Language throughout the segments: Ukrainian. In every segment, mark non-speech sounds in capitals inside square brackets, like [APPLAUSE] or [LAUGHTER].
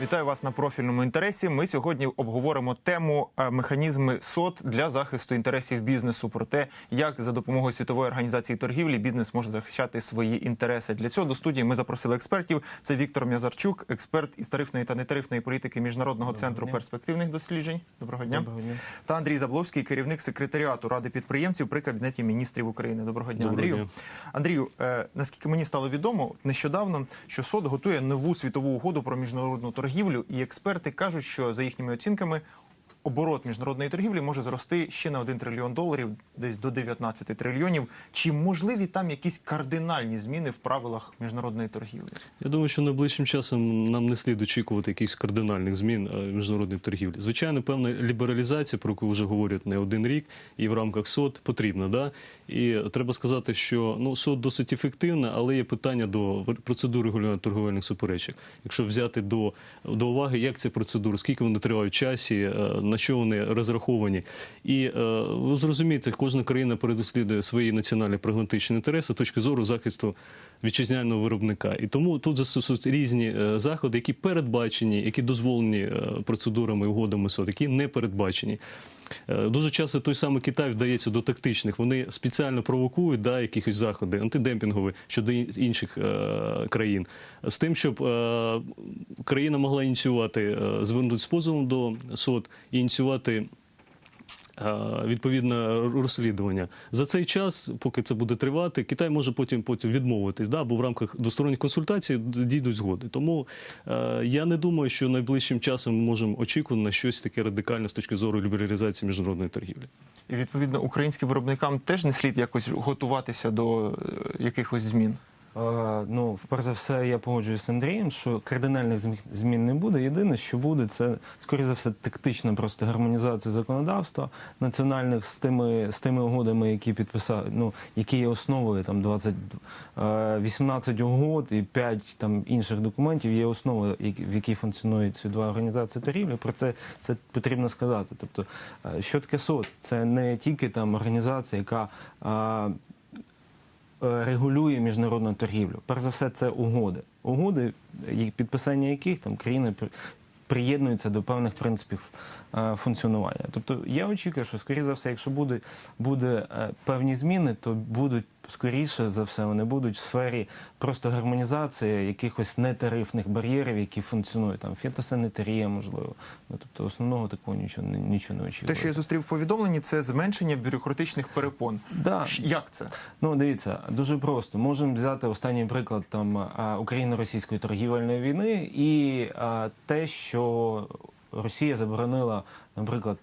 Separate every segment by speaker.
Speaker 1: Вітаю вас на профільному інтересі. Ми сьогодні обговоримо тему е, механізми СОТ для захисту інтересів бізнесу. Про те, як за допомогою світової організації торгівлі бізнес може захищати свої інтереси. Для цього до студії ми запросили експертів. Це Віктор М'язарчук, експерт із тарифної та нетарифної політики міжнародного центру
Speaker 2: дня.
Speaker 1: перспективних досліджень. Доброго дня.
Speaker 2: Доброго дня.
Speaker 1: Та Андрій Забловський, керівник секретаріату ради підприємців при кабінеті міністрів України. Доброго дня,
Speaker 3: Доброго
Speaker 1: Андрію.
Speaker 3: дня.
Speaker 1: Андрію, е, наскільки мені стало відомо, нещодавно що СОД готує нову світову угоду про міжнародну торгівлю, і експерти кажуть, що за їхніми оцінками. Оборот міжнародної торгівлі може зрости ще на 1 трильйон доларів, десь до 19 трильйонів. Чи можливі там якісь кардинальні зміни в правилах міжнародної торгівлі?
Speaker 3: Я думаю, що найближчим часом нам не слід очікувати якихось кардинальних змін е, в міжнародній торгівлі. Звичайно, певна лібералізація, про яку вже говорять не один рік, і в рамках СОД потрібна. Да? І треба сказати, що ну, СОД досить ефективна, але є питання до процедури регулювання торговельних суперечок. Якщо взяти до, до уваги, як ці процедури, скільки вони тривають часі, е, на що вони розраховані. І е, ви зрозумієте, кожна країна передослідує свої національні прагматичні інтереси точки зору захисту вітчизняного виробника. І тому тут застосують різні е, заходи, які передбачені, які дозволені е, процедурами угодами СОД, які не передбачені. Е, Дуже часто той самий Китай вдається до тактичних. Вони спеціально провокують да, якихось заходи антидемпінгові щодо інших е, країн, з тим, щоб е, країна могла ініціювати, е, звернутися з позовом до СОД ініціювати відповідне розслідування. За цей час, поки це буде тривати, Китай може потім потім відмовитись, да, бо в рамках двосторонніх консультацій дійдуть згоди. Тому е, я не думаю, що найближчим часом ми можемо очікувати на щось таке радикальне з точки зору лібералізації міжнародної торгівлі.
Speaker 1: І відповідно українським виробникам теж не слід якось готуватися до е, якихось змін.
Speaker 2: Е, Ну, перш за все, я погоджуюсь з Андрієм, що кардинальних змі- змін не буде. Єдине, що буде, це скоріше за все тактична просто гармонізація законодавства національних з тими з тими угодами, які підписали, ну які є основою там 20, е, 18 угод і 5 там інших документів є основою, які- в якій функціонує світова організація торгівлі. Про це це потрібно сказати. Тобто, е, що таке СОД? Це не тільки там організація, яка е, е, регулює міжнародну торгівлю. Перш за все, це угоди. Угоди, підписання яких там країни приєднуються до певних принципів е, функціонування. Тобто я очікую, що скоріше за все, якщо буде, буде е, певні зміни, то будуть скоріше за все вони будуть в сфері просто гармонізації якихось нетарифних бар'єрів, які функціонують там фітосанітарія, можливо. Ну тобто основного такого нічого не- нічого не очікується.
Speaker 1: Те, що я зустрів в повідомленні, це зменшення бюрократичних перепон.
Speaker 2: Да.
Speaker 1: Як це?
Speaker 2: Ну, дивіться, дуже просто. Можемо взяти останній приклад там україно-російської торгівельної війни і а, те, що Росія заборонила, наприклад,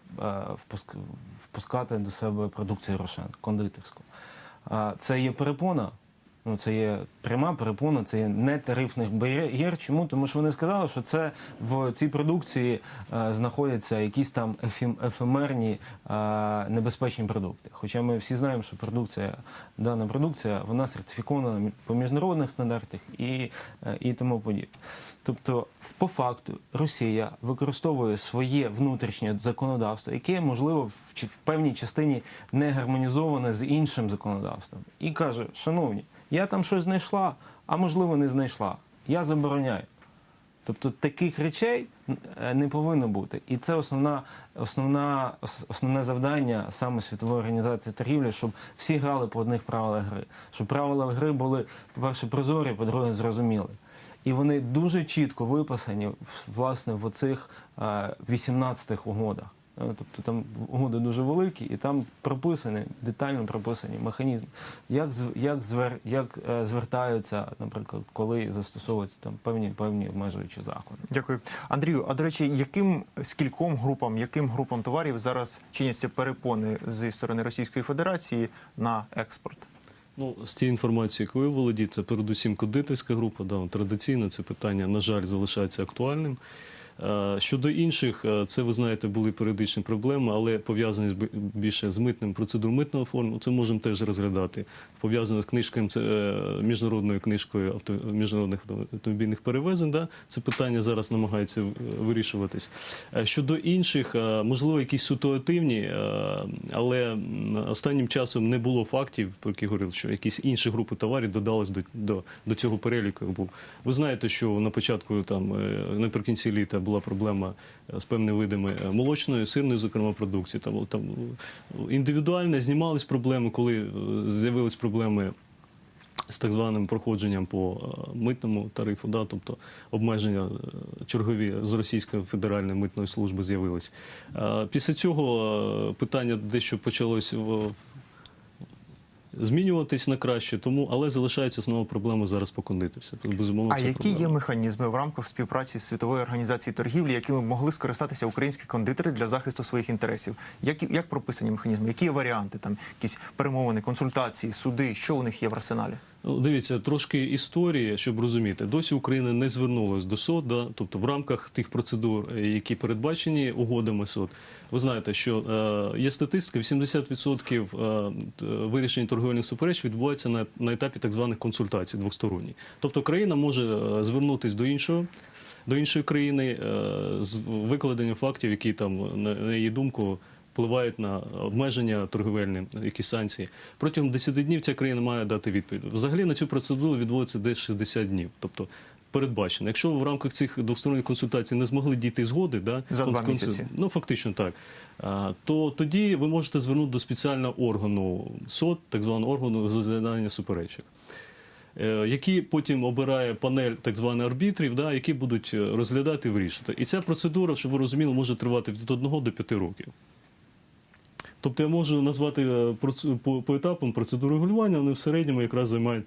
Speaker 2: впускати до себе продукцію Рошен, кондитерську. Це є перепона. Ну, це є пряма перепона, це є нетарифних бар'єр. Чому? Тому що вони сказали, що це в цій продукції е, знаходяться якісь там ефім- ефемерні е, небезпечні продукти. Хоча ми всі знаємо, що продукція, дана продукція, вона сертифікована по міжнародних стандартах і, е, і тому подібне. Тобто, по факту, Росія використовує своє внутрішнє законодавство, яке можливо в, в певній частині не гармонізоване з іншим законодавством, і каже: шановні, я там щось знайшла, а можливо не знайшла. Я забороняю. Тобто таких речей е, не повинно бути. І це основна, основна, основне завдання саме Світової організації торгівлі, щоб всі грали по одних правилах гри. Щоб правила гри були, по-перше, прозорі, по-друге, зрозумілі. І вони дуже чітко виписані власне в оцих е, 18 угодах. Е, Тобто там угоди дуже великі, і там прописані, детально прописані механізми, як, як, звер, як е, звертаються, наприклад, коли застосовуються там певні певні обмежуючі заходи.
Speaker 1: Дякую, Андрію. А до речі, яким скільком групам, яким групам товарів зараз чиняться перепони зі сторони Російської Федерації на експорт?
Speaker 3: Ну, з тієї інформації, якою ви володієте, це передусім кондитерська група, да, традиційно це питання, на жаль, залишається актуальним. Е, Щодо інших, е, це ви знаєте, були періодичні проблеми, але пов'язані більше з митним процедурою митного форму. Це можемо теж розглядати. Пов'язано з книжкою, е, міжнародною книжкою авто, міжнародних автомобільних перевезень. Це питання зараз намагається вирішуватись. Щодо інших, можливо, якісь ситуативні, але останнім часом не було фактів, про які говорили, що якісь інші групи товарів додались до, цього переліку. Ви знаєте, що на початку там наприкінці літа була проблема е, з певними видами е, молочної, сирної, зокрема, продукції. Там, там індивідуально знімались проблеми, коли е, з'явились проблеми з так званим проходженням по митному тарифу, да, тобто обмеження чергові з Російської федеральної митної служби з'явились. Після цього питання дещо почалось змінюватись на краще, тому але залишається знову проблема зараз по кондитерстві. Безумовно,
Speaker 1: А які
Speaker 3: проблема.
Speaker 1: є механізми в рамках співпраці з світовою організацією торгівлі, якими могли скористатися українські кондитери для захисту своїх інтересів? Як, як прописані механізми? Які є варіанти? Там якісь перемовини, консультації, суди? Що у них є в арсеналі?
Speaker 3: Ну, дивіться, трошки історії, щоб розуміти. Досі Україна не звернулась до СОД, да? тобто в рамках тих процедур, е, які передбачені угодами СОД. Ви знаєте, що е, є статистика, 80% е, т- вирішень торговельних супереч відбувається на, на етапі так званих консультацій двосторонніх. Тобто країна може е, звернутися до іншого. До іншої країни е, з викладенням фактів, які там на її думку впливають на обмеження торговельні, якісь санкції. Протягом 10 днів ця країна має дати відповідь. Взагалі на цю процедуру відводиться десь 60 днів. Тобто передбачено. Якщо в рамках цих двосторонніх консультацій не змогли дійти згоди, да,
Speaker 1: За два
Speaker 3: конс-
Speaker 1: місяці.
Speaker 3: ну фактично так, то тоді ви можете звернути до спеціального органу СОД, так званого органу з розглядання суперечок. е, Які потім обирає панель так званих арбітрів, да, які будуть е, розглядати і вирішувати. І ця процедура, щоб ви розуміли, може тривати від 1 до 5 років. Тобто я можу назвати е, по, етапам процедуру регулювання, вони в середньому якраз займають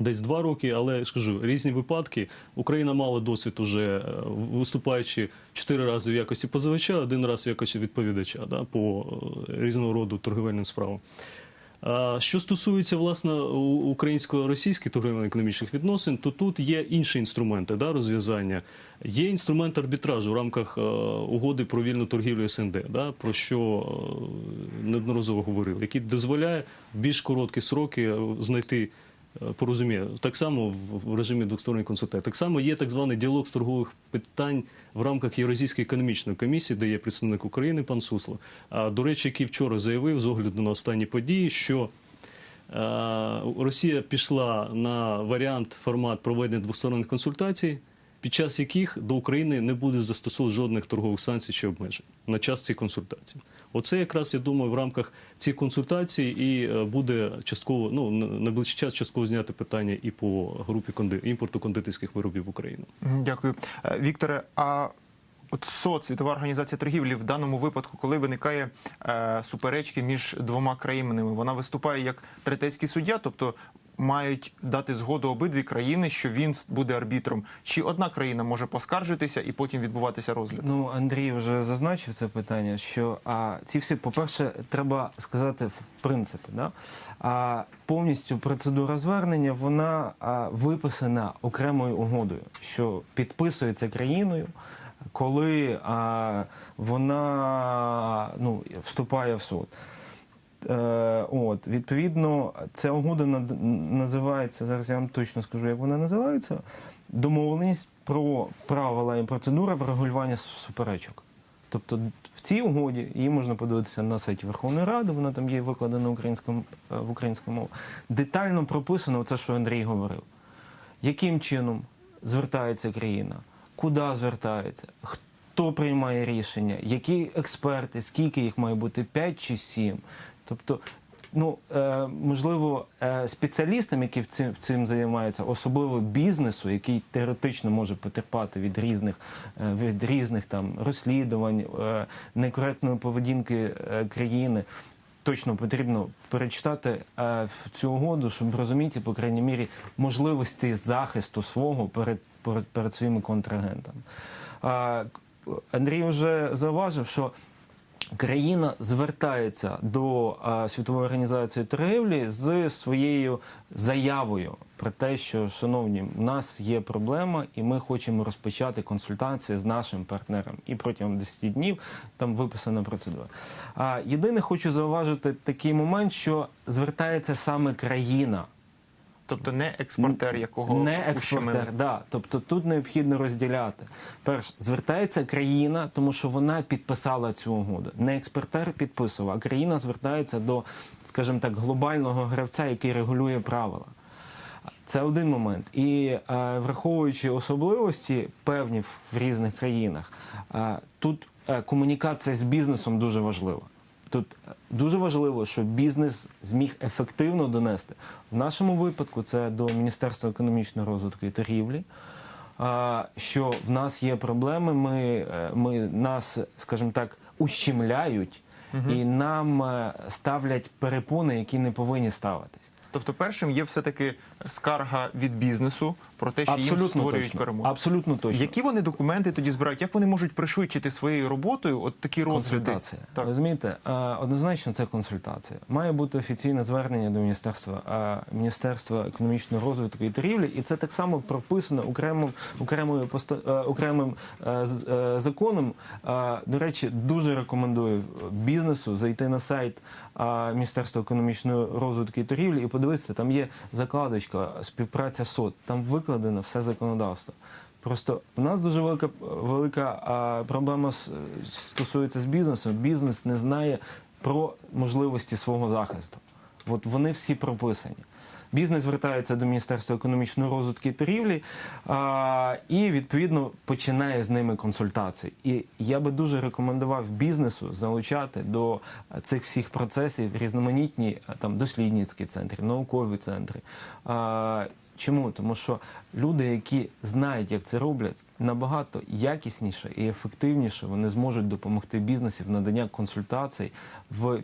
Speaker 3: десь два роки, але я ж кажу, різні випадки. Україна мала досвід уже е, виступаючи чотири рази в якості позивача, один раз в якості відповідача да, по е, різного роду торговельним справам. Що стосується власне українсько-російських торговельно-економічних відносин, то тут є інші інструменти да, розв'язання. Є інструмент арбітражу в рамках е, угоди про вільну торгівлю СНД, да, про що е, неодноразово говорили, який дозволяє в більш короткі сроки е, знайти порозуміння. Так само в, режимі двосторонньої консультації. Так само є так званий діалог з торгових питань в рамках Євразійської економічної комісії, де є представник України пан Сусло. А до речі, який вчора заявив з огляду на останні події, що е, Росія пішла на варіант формат проведення двосторонніх консультацій, під час яких до України не буде застосовувати жодних торгових санкцій чи обмежень на час цих консультацій. Оце якраз я думаю в рамках цих консультацій і е, буде частково ну на найближчий час частково зняти питання і по групі конди імпорту кондитерських виробів в Україну.
Speaker 1: Дякую. Е, Вікторе, а от СОЦ, Світова організація торгівлі, в даному випадку, коли виникає е, суперечки між двома країнами, вона виступає як третейський суддя, тобто мають дати згоду обидві країни, що він буде арбітром. Чи одна країна може поскаржитися і потім відбуватися розгляд?
Speaker 2: Ну, Андрій вже зазначив це питання, що а, ці всі, по-перше, треба сказати в принципі, да? а, повністю процедура звернення вона а, виписана окремою угодою, що підписується країною, коли а, вона ну, вступає в суд. Е, от, відповідно, ця угода називається, зараз я вам точно скажу, як вона називається. Домовленість про правила і процедури врегулювання суперечок. Тобто в цій угоді її можна подивитися на сайті Верховної Ради, вона там є викладена українською, е, в українську мову. Детально прописано це, що Андрій говорив. Яким чином звертається країна, куди звертається, хто приймає рішення, які експерти, скільки їх має бути, 5 чи 7. Тобто, ну е, можливо, е, спеціалістам, які в цим, в цим займаються, особливо бізнесу, який теоретично може потерпати від різних е, від різних там розслідувань, е, некоректної поведінки е, країни. Точно потрібно перечитати е, цю угоду, щоб розуміти, по крайній мірі, можливості захисту свого перед, перед, перед своїми контрагентами. А, Андрій вже зауважив, що країна звертається до світової організації торгівлі з своєю заявою про те, що шановні, у нас є проблема, і ми хочемо розпочати консультації з нашим партнером. І протягом 10 днів там виписана процедура. А єдине, хочу зауважити такий момент, що звертається саме країна.
Speaker 1: Тобто не експортер, якого
Speaker 2: Не експортер, да. Тобто тут необхідно розділяти. Перш, звертається країна, тому що вона підписала цю угоду. Не експортер підписував, а країна звертається до, скажімо так, глобального гравця, який регулює правила. Це один момент. І е, враховуючи особливості певні в різних країнах, е, тут е, комунікація з бізнесом дуже важлива. Тут дуже важливо, щоб бізнес зміг ефективно донести. В нашому випадку це до Міністерства економічного розвитку і торгівлі. Що в нас є проблеми, ми, е, ми нас, скажімо так, ущемляють і нам е, ставлять перепони, які не повинні ставитись.
Speaker 1: Тобто, першим є все-таки скарга від бізнесу про те, що їм створюють
Speaker 2: точно.
Speaker 1: перемогу.
Speaker 2: Абсолютно точно.
Speaker 1: Які вони документи тоді збирають? Як вони можуть пришвидшити своєю роботою от такі розгляди?
Speaker 2: Консультація.
Speaker 1: Так.
Speaker 2: Розумієте, однозначно це консультація. Має бути офіційне звернення до міністерства, міністерства економічного розвитку і торгівлі, і це так само прописано окремим окремою окремим законом. До речі, дуже рекомендую бізнесу зайти на сайт Міністерства економічного розвитку і торгівлі і подивитися, там є закладочка співпраця СОД. Там викладено все законодавство. Просто у нас дуже велика велика а, проблема стосується з бізнесом. Бізнес не знає про можливості свого захисту. От вони всі прописані. Бізнес звертається до Міністерства економічного розвитку і торгівлі а, і відповідно починає з ними консультації. І я би дуже рекомендував бізнесу залучати до цих всіх процесів різноманітні там дослідницькі центри, наукові центри. А, Чому? Тому що люди, які знають, як це роблять, набагато якісніше і ефективніше вони зможуть допомогти бізнесу в надання консультацій в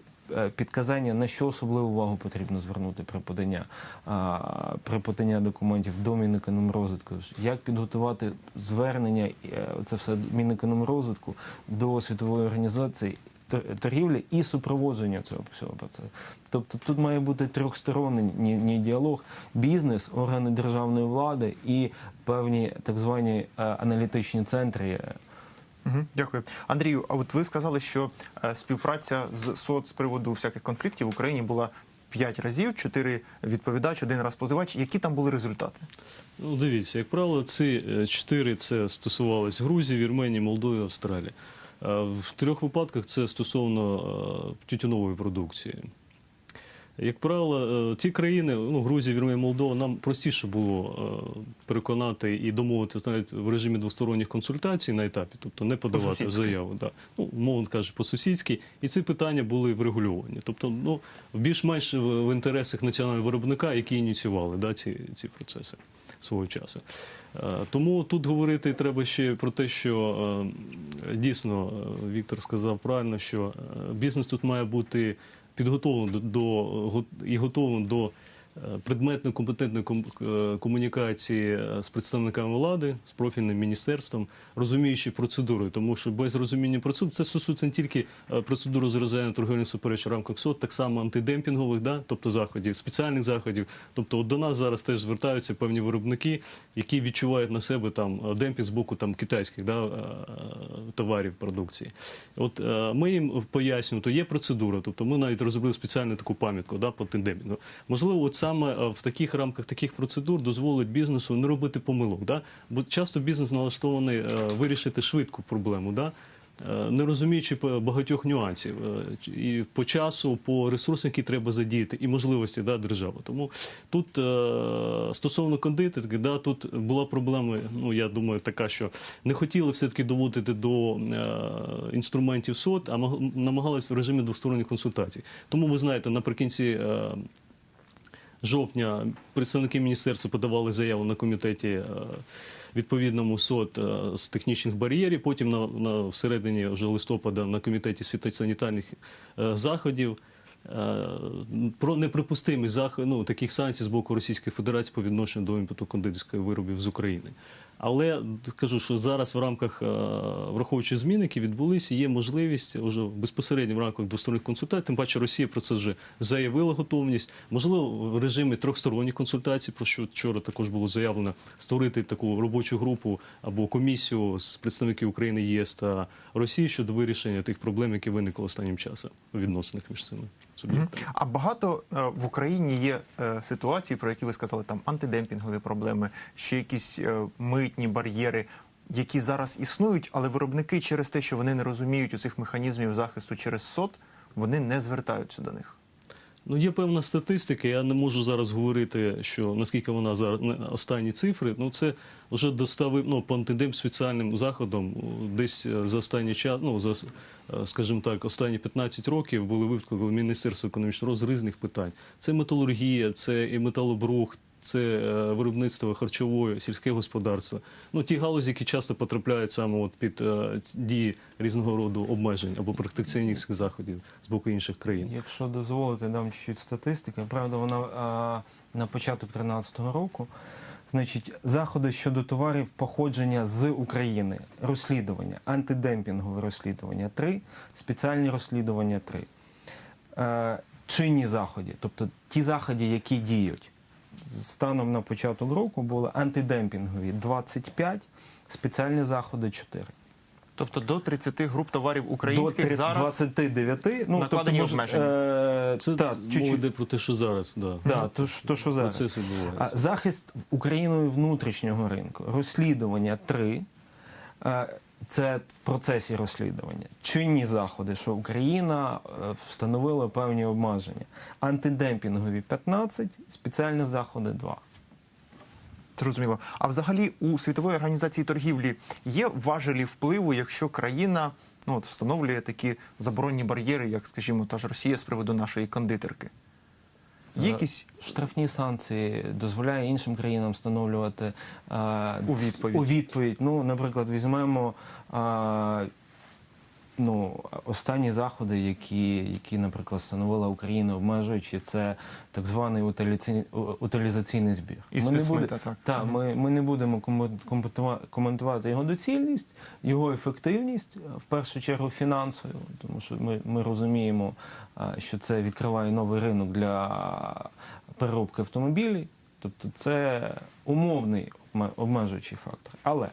Speaker 2: підказання, на що особливу увагу потрібно звернути при поданні, а, при поданні документів до Мінекономрозвитку, як підготувати звернення, е, це все Мінекономрозвитку до світової організації тор- торгівлі і супроводження цього всього процесу. Тобто тут має бути трьохсторонній діалог: бізнес, органи державної влади і певні так звані е, аналітичні центри.
Speaker 1: Дякую, Андрію. А от ви сказали, що е, співпраця з СОД з приводу всяких конфліктів в Україні була п'ять разів, чотири відповідач, один раз позивач. Які там були результати?
Speaker 3: Ну, дивіться, як правило, ці е, чотири це стосувалось Грузії, Вірменії, Молдови, Австралії. Е, В трьох випадках це стосовно тютюнової продукції. Як правило, е, ті країни, ну, Грузія, Вірменія, Молдова, нам простіше було е, переконати і домовитися навіть в режимі двосторонніх консультацій на етапі, тобто не подавати заяву. Да. Ну, мовно кажучи, по-сусідськи. І ці питання були врегульовані. Тобто, ну, більш-менш в, інтересах національного виробника, які ініціювали да, ці, ці процеси свого часу. Е, Тому тут говорити треба ще про те, що дійсно Віктор сказав правильно, що бізнес тут має бути підготовлений до, і готовлено до предметної компетентної е, комунікації е, з представниками влади, з профільним міністерством, розуміючи процедури, тому що без розуміння процедур це стосується не тільки е, процедури з розв'язання торговельних супереч рамках СОТ, так само антидемпінгових, да, тобто заходів, спеціальних заходів. Тобто от до нас зараз теж звертаються певні виробники, які відчувають на себе там демпінг з боку там китайських да, товарів продукції. От ми їм пояснюємо, то є процедура, тобто ми навіть розробили спеціальну таку пам'ятку да, по тендемінгу. Можливо, от саме е, в таких рамках таких процедур дозволить бізнесу не робити помилок. Да? Бо часто бізнес налаштований е, вирішити швидку проблему. Да? е, Не розуміючи багатьох нюансів і по часу, по ресурсам, які треба задіяти, і можливості да, держави. Тому тут стосовно кондитерки, да, тут була проблема. Ну я думаю, така, що не хотіли все таки доводити до інструментів СОД, а намагалися в режимі двосторонніх консультацій. Тому ви знаєте, наприкінці. Жовтня представники міністерства подавали заяву на комітеті е, відповідному СОД е, з технічних бар'єрів. Потім на, на всередині вже листопада на комітеті світосанітарних е, заходів. Про неприпустимість захи, ну, таких санкцій з боку Російської Федерації по відношенню до імпорту кондитерських виробів з України. Але кажу, що зараз в рамках е, враховуючи зміни, які відбулися, є можливість вже безпосередньо в рамках двосторонніх консультацій. Тим паче Росія про це вже заявила готовність. Можливо, в режимі трьохсторонніх консультацій, про що вчора також було заявлено, створити таку робочу групу або комісію з представників України, ЄС та Росії щодо вирішення тих проблем, які виникли останнім часом у відносинах між цими суб'єктами.
Speaker 1: А багато е, в Україні є е, ситуації, про які ви сказали, там антидемпінгові проблеми, ще якісь е, митні бар'єри, які зараз існують, але виробники через те, що вони не розуміють у цих механізмів захисту через СОД, вони не звертаються до них.
Speaker 3: Ну, є певна статистика. Я не можу зараз говорити, що наскільки вона зараз останні цифри. Ну це вже доставив ну, по антидем спеціальним заходом. Десь е, за останній час, ну за е, скажімо так, останні 15 років були випадки, Міністерство економічного розвитку з різних питань. Це металургія, це і металобрух. Це е, виробництво харчової, сільське господарство. Ну ті галузі, які часто потрапляють саме от під е, дії різного роду обмежень або протекціоністських заходів з боку інших країн.
Speaker 2: Якщо дозволите, дам чуть-чуть статистики. Правда, вона а, на початок 2013 року. Значить, заходи щодо товарів походження з України, розслідування, антидемпінгове розслідування 3, спеціальні розслідування 3. Е, чинні заходи, тобто ті заходи, які діють. Станом на початок року були антидемпінгові 25, спеціальні заходи 4.
Speaker 1: Тобто до 30 груп товарів українських
Speaker 2: До
Speaker 1: зараз
Speaker 2: 29, ну,
Speaker 1: накладені
Speaker 2: тобто,
Speaker 1: обмеження.
Speaker 2: Е,
Speaker 3: Це
Speaker 2: так,
Speaker 3: мова
Speaker 2: чуть-чуть.
Speaker 3: йде про те, що зараз, да.
Speaker 2: Да, то, то, що зараз.
Speaker 3: процес
Speaker 2: А
Speaker 3: відбувається.
Speaker 2: захист Україною внутрішнього ринку, розслідування 3, це в процесі розслідування. Чинні заходи, що Україна е, встановила певні обмеження. Антидемпінгові 15, спеціальні заходи 2.
Speaker 1: Зрозуміло. А взагалі у світової організації торгівлі є важелі впливу, якщо країна ну от встановлює такі заборонні бар'єри, як, скажімо, та ж Росія з приводу нашої кондитерки. Є
Speaker 2: Е,
Speaker 1: якісь
Speaker 2: Штрафні санкції дозволяє іншим країнам встановлювати е,
Speaker 1: У відповідь.
Speaker 2: У відповідь. Ну, наприклад, візьмемо е, ну, останні заходи, які, які, наприклад, встановила Україна, обмежуючи це так званий утиліці- утилізаційний збір.
Speaker 1: І
Speaker 2: Ми не, буде,
Speaker 1: так.
Speaker 2: та, ми, ми не будемо комен- коментувати його доцільність, його ефективність, в першу чергу фінансову, тому що ми, ми розуміємо, що це відкриває новий ринок для переробки автомобілів. Тобто це умовний обмежуючий фактор. Але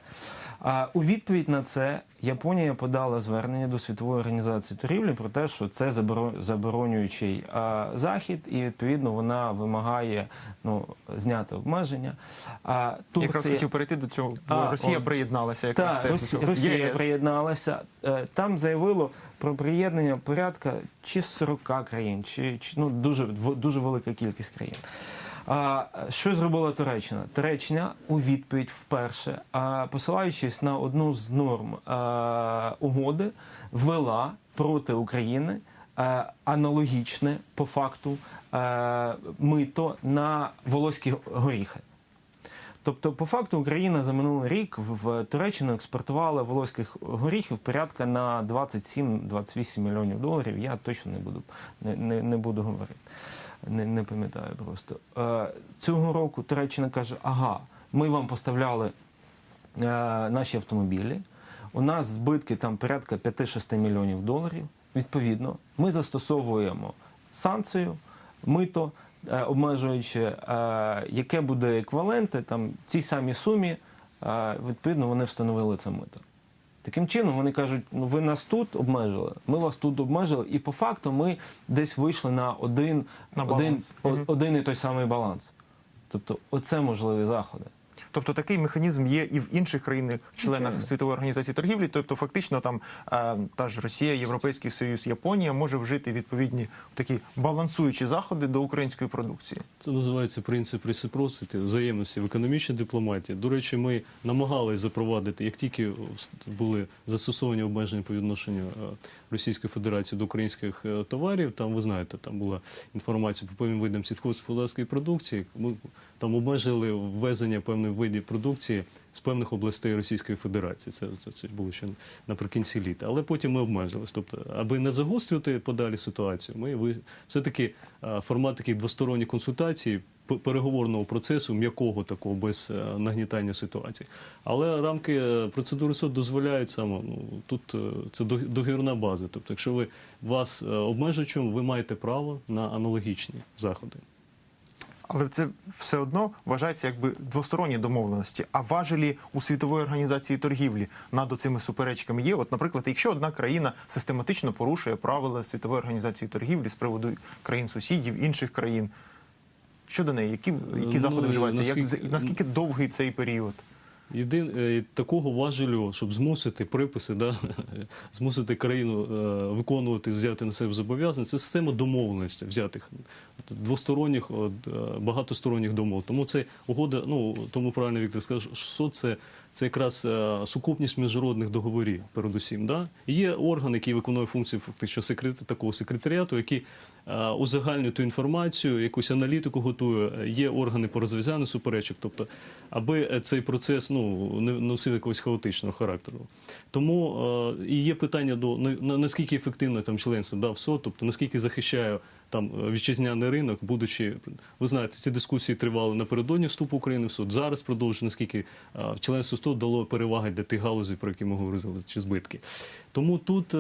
Speaker 2: а, у відповідь на це Японія подала звернення до світової організації торгівлі про те, що це заборо- заборонюючий а, захід, і відповідно вона вимагає ну, зняти обмеження. А,
Speaker 1: якраз хотів перейти до цього, бо
Speaker 2: А,
Speaker 1: Росія
Speaker 2: о.
Speaker 1: приєдналася якраз теж до
Speaker 2: Росія,
Speaker 1: ЄС.
Speaker 2: приєдналася. Е, Там заявило про приєднання порядка чи 40 країн, чи, чи ну дуже дуже велика кількість країн. А що зробила Туреччина? Туреччина у відповідь вперше, посилаючись на одну з норм угоди, ввела проти України аналогічне по факту мито на волоські горіхи. Тобто, по факту, Україна за минулий рік в Туреччину експортувала волоських горіхів порядка на 27-28 мільйонів доларів. Я точно не буду, не, не, не буду говорити. Не, не пам'ятаю просто. Е, цього року Туреччина каже: ага, ми вам поставляли е, наші автомобілі. У нас збитки там порядка 5-6 мільйонів доларів. Відповідно, ми застосовуємо санкцію, мито, е, обмежуючи, яке буде еквіваленти там цій самій сумі. Відповідно, вони встановили це мито. Таким чином вони кажуть, ну ви нас тут обмежили, ми вас тут обмежили, і по факту ми десь вийшли на один,
Speaker 1: На
Speaker 2: один, один і той самий баланс. Тобто, оце можливі заходи.
Speaker 1: Тобто такий механізм є і в інших країнах, членах світової організації торгівлі. Тобто, фактично, там та ж Росія, Європейський Союз, Японія може вжити відповідні такі балансуючі заходи до української продукції.
Speaker 3: Це називається принцип reciprocity, взаємності в економічній дипломатії. До речі, ми намагалися запровадити, як тільки були застосовані обмеження по відношенню е, Російської Федерації до українських е, товарів. Там ви знаєте, там була інформація по певним видам сільськогосподарської продукції. Ми там обмежили ввезення певних видів продукції з певних областей Російської Федерації. Це, це, це було ще наприкінці літа. Але потім ми обмежились. Тобто, аби не загострювати подалі ситуацію, ми ви все таки формат таких двосторонніх консультацій переговорного процесу, м'якого такого, без е, нагнітання ситуації. Але рамки е, процедури суду дозволяють саме ну, тут е, це до- договірна база. Тобто, якщо ви вас обмежують, чому, ви маєте право на аналогічні заходи.
Speaker 1: Але це все одно вважається якби двосторонні домовленості. А важелі у світової організації торгівлі над цими суперечками є. От, наприклад, якщо одна країна систематично порушує правила світової організації торгівлі з приводу країн сусідів, інших країн. Щодо неї, які, які
Speaker 3: Ну,
Speaker 1: заходи вживаються? Як,
Speaker 3: наскільки-
Speaker 1: наскільки довгий цей період?
Speaker 3: Єдин е, такого важелю, щоб змусити приписи, да, [LAUGHS] змусити країну е, виконувати, взяти на себе зобов'язання, це система домовленостей, взятих двосторонніх, е, багатосторонніх домов. Тому це угода, ну тому правильно Віктор сказав, СОД це, це якраз сукупність міжнародних договорів, передусім. Да? Є орган, який виконує функції фактично секрет, такого секретаріату, який узагальнює ту інформацію, якусь аналітику готує. Є органи по розв'язанню суперечок, тобто, аби е, цей процес ну не носив якогось хаотичного характеру. Тому е, і є питання до на, на- наскільки ефективно там членство да, в СО, тобто наскільки захищає там е, вітчизняний ринок, будучи ви знаєте, ці дискусії тривали напередодні вступу України в суд. Зараз продовжує наскільки е, членство СО дало переваги для тих галузей, про які ми говорили, чи збитки. Тому тут е,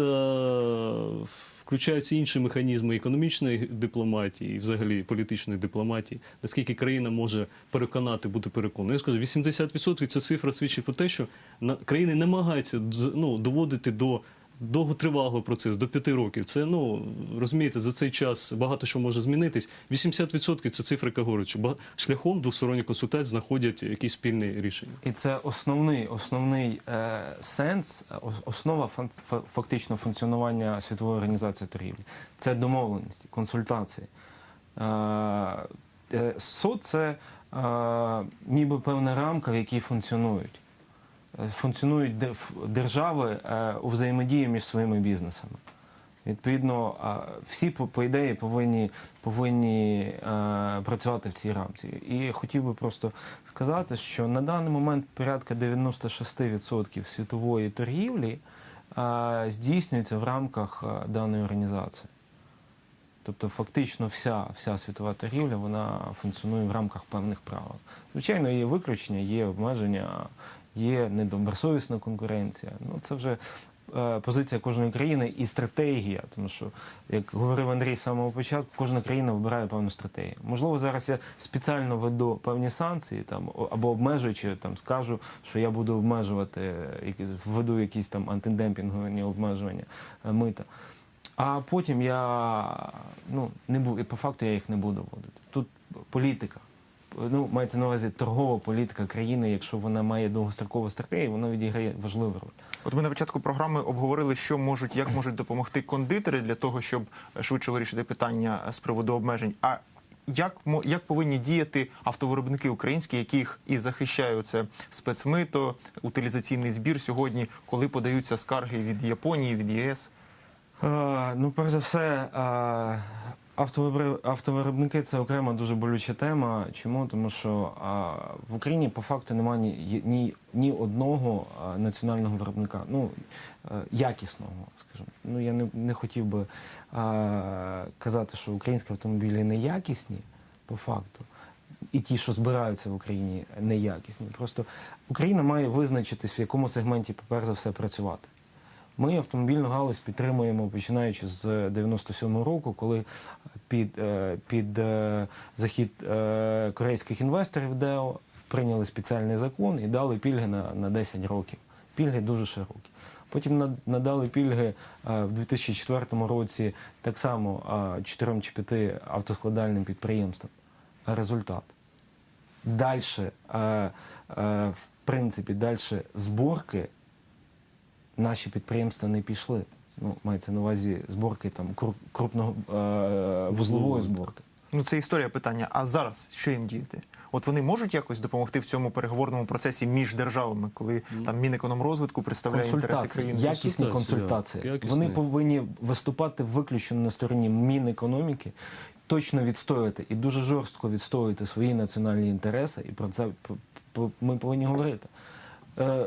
Speaker 3: включаються інші механізми економічної дипломатії і взагалі політичної дипломатії, наскільки країна може переконати, бути переконана. Я скажу, 80% ця цифра свідчить про те, що країни намагаються ну, доводити до довготривалого процесу, до п'яти років. Це ну розумієте, за цей час багато що може змінитись. 80% це цифра, яка говорить, що шляхом двосторонніх консультацій знаходять якісь спільні рішення.
Speaker 2: І це основний, основний е, сенс, е, основа фактично функціонування світової організації торгівлі. Це домовленості, консультації. Е, е, СОД це е, ніби певна рамка, в якій функціонують. Е, Функціонують держави е, у взаємодії між своїми бізнесами. Відповідно, всі по, ідеї повинні, повинні е, працювати в цій рамці. І хотів би просто сказати, що на даний момент порядка 96% світової торгівлі здійснюється в рамках даної організації. Тобто фактично вся, вся світова торгівля вона функціонує в рамках певних правил. Звичайно, є виключення, є обмеження, є недобросовісна конкуренція. Ну це вже е, позиція кожної країни і стратегія. Тому що, як говорив Андрій з самого початку, кожна країна вибирає певну стратегію. Можливо, зараз я спеціально веду певні санкції там або обмежуючи, там скажу, що я буду обмежувати е, введу якісь там антидемпінгові обмежування е, мита. А потім я ну не був і по факту я їх не буду вводити. Тут політика. Ну, мається на увазі торгова політика країни, якщо вона має довгострокову стратегію, вона відіграє важливу роль.
Speaker 1: От ми на початку програми обговорили, що можуть, як можуть допомогти кондитери для того, щоб швидше вирішити питання з приводу обмежень. А як як повинні діяти автовиробники українські, яких і захищає це спецмито, утилізаційний збір сьогодні, коли подаються скарги від Японії, від ЄС?
Speaker 2: Е, ну, перш за все, е, автовибри- автовиробники це окрема дуже болюча тема. Чому? Тому що е, в Україні по факту немає ні, ні, ні одного е, національного виробника, ну е, якісного, скажімо. Ну я не, не хотів би е, казати, що українські автомобілі не якісні по факту. І ті, що збираються в Україні, неякісні. Просто Україна має визначитись, в якому сегменті, перш за все, працювати. Ми автомобільну галузь підтримуємо починаючи з 97-го року, коли під, е, під е, захід е, корейських інвесторів ДЕО прийняли спеціальний закон і дали пільги на, на 10 років. Пільги дуже широкі. Потім надали пільги е, в 2004 році так само е, 4 чи 5 автоскладальним підприємствам. Результат. Е, е, в принципі, дальше зборки наші підприємства не пішли. Ну, мається на увазі зборки там кру- крупного е, вузлової зборки.
Speaker 1: Ну це історія питання. А зараз що їм діяти? От вони можуть якось допомогти в цьому переговорному процесі між державами, коли там Мінекономрозвитку представляє інтереси країни.
Speaker 2: якісні
Speaker 3: Консультації, да, якісні.
Speaker 2: Вони повинні виступати виключно на стороні Мінекономіки, точно відстоювати і дуже жорстко відстоювати свої національні інтереси, і про це ми повинні говорити. Е,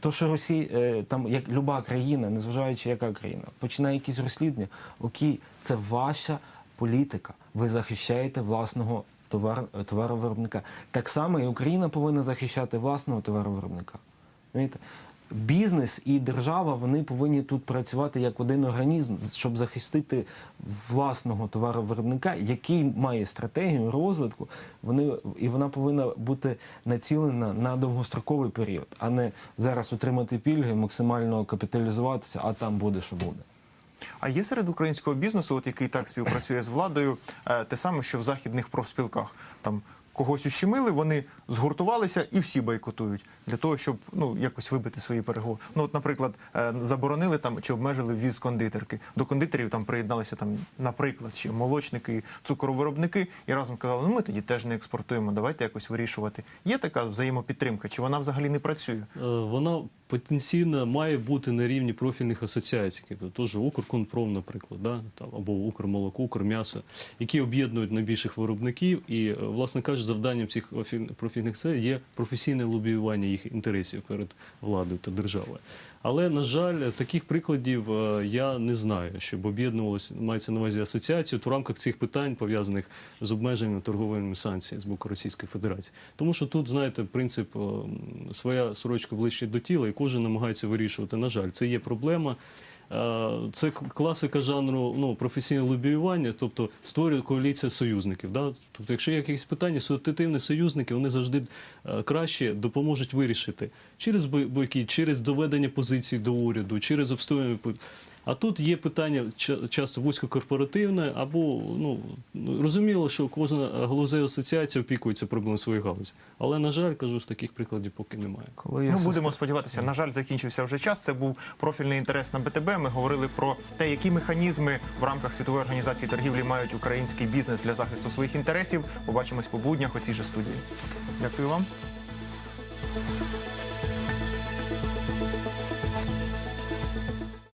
Speaker 2: То, що Росія, е, там як люба країна, незважаючи яка країна, починає якісь розслідування, окей, це ваша політика. Ви захищаєте власного товар, товаровиробника. Так само і Україна повинна захищати власного товаровиробника. Розумієте? Бізнес і держава вони повинні тут працювати як один організм, щоб захистити власного товаровиробника, який має стратегію розвитку. Вони і вона повинна бути націлена на довгостроковий період, а не зараз отримати пільги, максимально капіталізуватися, а там буде, що буде.
Speaker 1: А є серед українського бізнесу, от який так співпрацює з владою, е, те саме, що в західних профспілках там. Когось ущемили, вони згуртувалися і всі бойкотують для того, щоб ну якось вибити свої переговори. Ну, от, наприклад, е, заборонили там чи обмежили ввіз кондитерки. До кондитерів там приєдналися там, наприклад, чи молочники, цукровиробники, і разом казали, ну ми тоді теж не експортуємо, давайте якось вирішувати. Є така взаємопідтримка, чи вона взагалі не працює?
Speaker 3: Е, Вона потенційно має бути на рівні профільних асоціацій, тобто теж Укрконпром, наприклад, да? там, або Укрмолоко, Укрм'ясо, які об'єднують найбільших виробників. І, е, власне кажучи, завданням цих офі- профільних це є професійне лобіювання їх інтересів перед владою та державою. Але, на жаль, таких прикладів е, я не знаю, щоб об'єднувалося, мається на увазі асоціацію в рамках цих питань, пов'язаних з обмеженням торговими санкціями з боку Російської Федерації. Тому що тут, знаєте, принцип е, своя сорочка ближче до тіла, і кожен намагається вирішувати. На жаль, це є проблема. Е, Це класика жанру ну, професійне лобіювання, тобто створює коаліція союзників. Да? Тобто, якщо є якісь питання, ситуативні союзники вони завжди е, краще допоможуть вирішити через бой- бойки, через доведення позицій до уряду, через обстоювання. А тут є питання часто вузькокорпоративне, або ну розуміло, що кожна галузева асоціація опікується проблемою своєї галузі. Але на жаль, кажу, ж таких прикладів поки немає.
Speaker 2: Коли
Speaker 1: Ну, будемо сподіватися. На жаль, закінчився вже час. Це був профільний інтерес на БТБ. Ми говорили про те, які механізми в рамках світової організації торгівлі мають український бізнес для захисту своїх інтересів. Побачимось по буднях у цій же студії. Дякую вам.